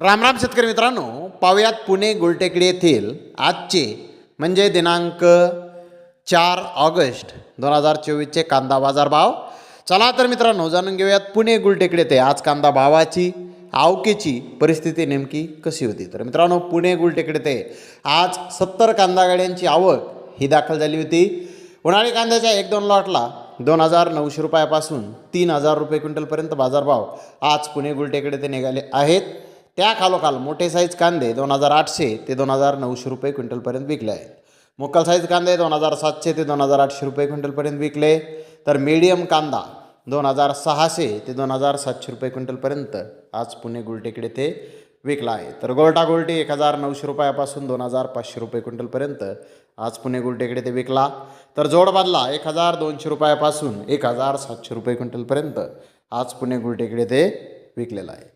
रामराम शेतकरी मित्रांनो पाहुयात पुणे गुलटेकडी येथील आजचे म्हणजे दिनांक चार ऑगस्ट दोन हजार चोवीसचे कांदा बाजार भाव. चला तर मित्रांनो जाणून घेऊयात पुणे गुलटेकडी येथे आज कांदा भावाची आवकेची परिस्थिती नेमकी कशी होती. तर मित्रांनो पुणे गुलटेकडी येथे आज सत्तर कांदा गाड्यांची आवक ही दाखल झाली होती. उन्हाळी कांद्याच्या एक दोन लॉटला दोन हजार नऊशे रुपयापासून तीन हजार रुपये क्विंटलपर्यंत बाजारभाव आज पुणे गुलटेकडे ते निघाले आहेत. त्या खालोखाल मोठे साईज कांदे दोन हजार आठशे ते दोन हजार नऊशे रुपये क्विंटलपर्यंत विकले आहेत. मोकल साईज कांदे दोन हजार सातशे ते दोन हजार आठशे रुपये क्विंटलपर्यंत विकले. तर मीडियम कांदा दोन हजार सहाशे ते दोन हजार सातशे रुपये क्विंटलपर्यंत आज पुणे गुलटेकडे ते विकला आहे. तर गोल्टा गोल्टी एक हजार नऊशे रुपयापासून दोन हजार पाचशे रुपये क्विंटलपर्यंत आज पुणे गुलटेकडे ते विकला. तर जोडबादला एक हजार दोनशे रुपयापासून एक हजार सातशे रुपये क्विंटलपर्यंत आज पुणे गुलटेकडे ते विकलेला आहे.